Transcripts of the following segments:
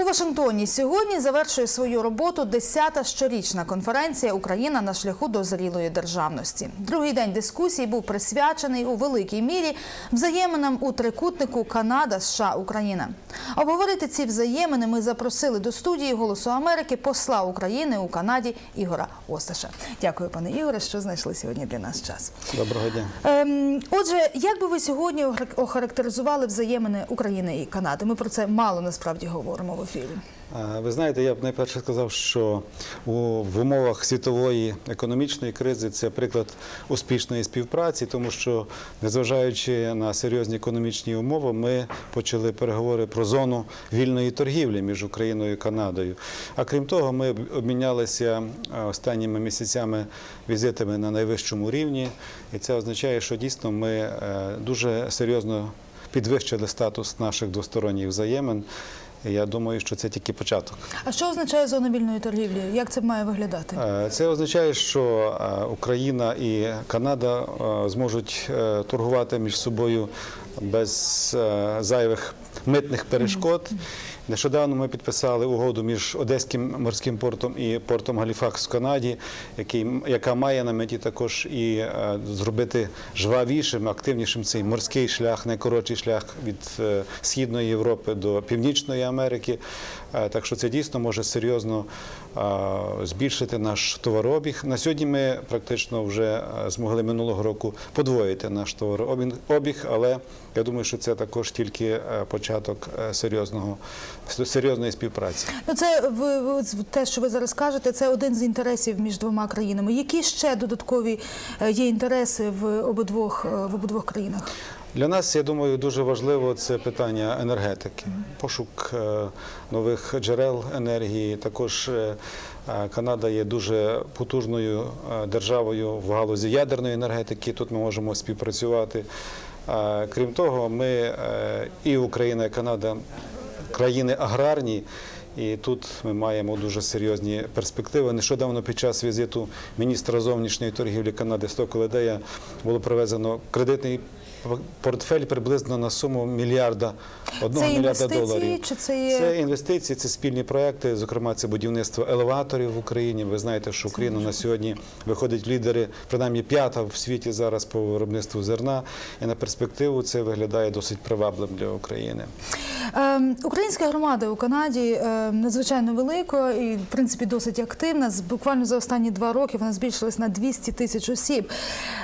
У Вашингтоні сьогодні завершує свою роботу 10-та щорічна конференція Україна на шляху до зрілої державності. Другий день дискусій був присвячений у великій мірі взаєминам у трикутнику Канада, США, Україна. Обговорити ці взаємини ми запросили до студії Голосу Америки посла України у Канаді Ігора Осташа. Дякую, пане Ігоре, що знайшли сьогодні для нас час. Доброго дня. Ем, отже, як би ви сьогодні охар- охарактеризували взаємини України і Канади? Ми про це мало насправді говоримо в А, Ви знаєте, я б найперше сказав, що в умовах світової економічної кризи це приклад успішної співпраці, тому що, незважаючи на серйозні економічні умови, ми почали переговори про зону вільної торгівлі між Україною і Канадою. А крім того, ми обмінялися останніми місяцями візитами на найвищому рівні, і це означає, що дійсно ми е, дуже серйозно підвищили статус наших двосторонніх взаємин. Я думаю, що це тільки початок. А що означає зона вільної торгівлі? Як це має виглядати? Е, Це означає, що е, Україна і Канада е, зможуть торгувати між собою без зайвих митних перешкод. Нещодавно ми підписали угоду між Одеським морським портом і портом Галіфакс в Канаді, який, яка має на меті також і е, зробити жвавішим, активнішим цей морський шлях, найкоротший шлях від е, Східної Європи до Північної Америки. Е, Так що це дійсно може серйозно збільшити наш товарообіг. На сьогодні ми практично вже змогли минулого року подвоїти наш товарообіг, але я думаю, що це також тільки е, початок е, серйозного серйозної співпраці. Ну, це ви, ви- те, що ви зараз кажете, це один з інтересів між двома країнами. Які ще додаткові е, є інтереси в обидвох в обидвох країнах? Для нас, я думаю, дуже важливо це питання енергетики, пошук нових джерел енергії. Також Канада є дуже потужною державою в галузі ядерної енергетики. Тут ми можемо співпрацювати. Крім того, ми е, і Україна, і Канада країни аграрні. І тут ми маємо дуже серйозні перспективи. Нещодавно під час візиту міністра зовнішньої торгівлі Канади Стоколедея було привезено кредитний портфель приблизно на суму мільярда одного Це мільярда доларів. чи це є- це інвестиції, це спільні проекти. Зокрема, це будівництво елеваторів в Україні. Ви знаєте, що Україна на сьогодні виходить лідери, принаймні п'ята в світі зараз по виробництву зерна. І на перспективу це виглядає досить привабливим для України. Ем, Українська громада у Канаді е, надзвичайно велика і, в принципі, досить активна. З- Буквально за останні два роки вона збільшилась на 200 тисяч осіб.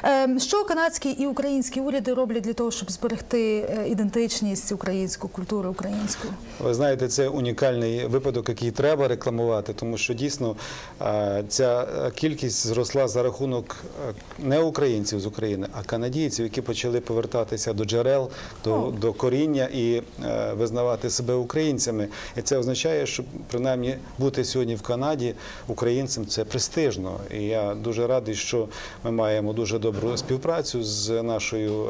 Ем, Що канадські і українські уряди роблять для того, щоб зберегти е, ідентичність українську культуру українську? Ви знаєте, це унікальний випадок, який треба рекламувати, тому що дійсно е, ця кількість зросла за рахунок е, не українців з України, а канадійців, які почали повертатися до джерел, до, до коріння і е, визнавати себе українцями. І це означає, що принаймні бути сьогодні в Канаді українцем це престижно. І я дуже радий, що ми маємо дуже добру співпрацю з нашою е,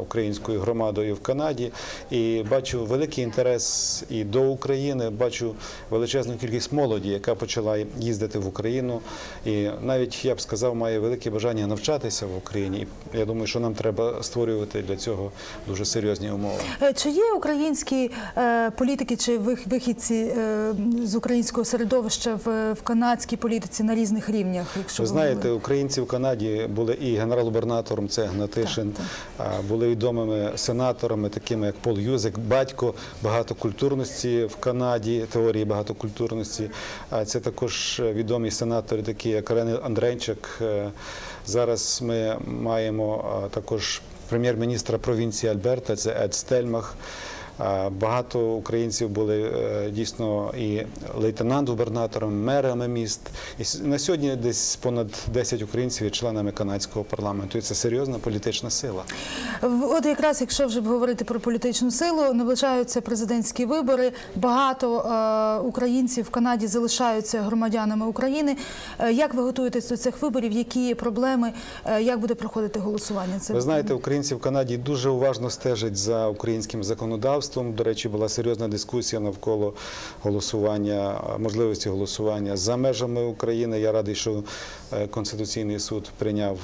українською громадою в Канаді. І бачу великий інтерес і до України. Бачу величезну кількість молоді, яка почала їздити в Україну. І навіть я б сказав, має велике бажання навчатися в Україні. Я думаю, що нам треба створювати для цього дуже серйозні умови. Е, Чи є українські е, політики чи вих- вихідці е, з українського середовища в, в канадській політиці на різних рівнях? Якщо Ви знаєте, говорити? українці в Канаді були і генерал-губернатором, це Гнатишин, а, були відомими сенаторами, такими як Пол Юзик, батько багатокультурності в Канаді, теорії багатокультурності. А це також відомі сенатори, такі як Рени Андрейчик. Е, Зараз ми маємо також прем'єр-міністра провінції Альберта, це Ед Стельмах. Багато українців були е, дійсно і лейтенант-губернаторами, мерами міст. І на сьогодні десь понад 10 українців є членами канадського парламенту. І це серйозна політична сила. От якраз, якщо вже говорити про політичну силу, наближаються президентські вибори. Багато е, українців в Канаді залишаються громадянами України. Е, як ви готуєтесь до цих виборів? Які є проблеми? Як буде проходити голосування? Це Ви знаєте, українці в Канаді дуже уважно стежать за українським законодавством. Законодавством. До речі, була серйозна дискусія навколо голосування, можливості голосування за межами України. Я радий, що е, Конституційний суд прийняв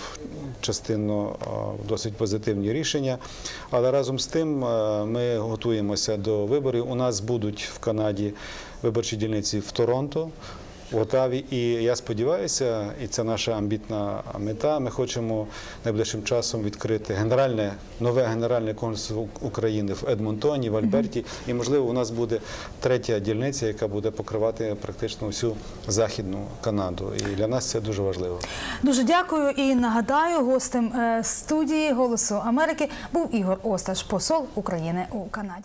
частину е, досить позитивні рішення. Але разом з тим е, ми готуємося до виборів. У нас будуть в Канаді виборчі дільниці в Торонто. В Отаві, і я сподіваюся, і це наша амбітна мета. Ми хочемо найближчим часом відкрити генеральне нове генеральне консульство України в Едмонтоні, в Альберті. І можливо, у нас буде третя дільниця, яка буде покривати практично всю західну Канаду. І для нас це дуже важливо. Дуже дякую і нагадаю, гостем е, студії Голосу Америки був Ігор Осташ, посол України у Канаді.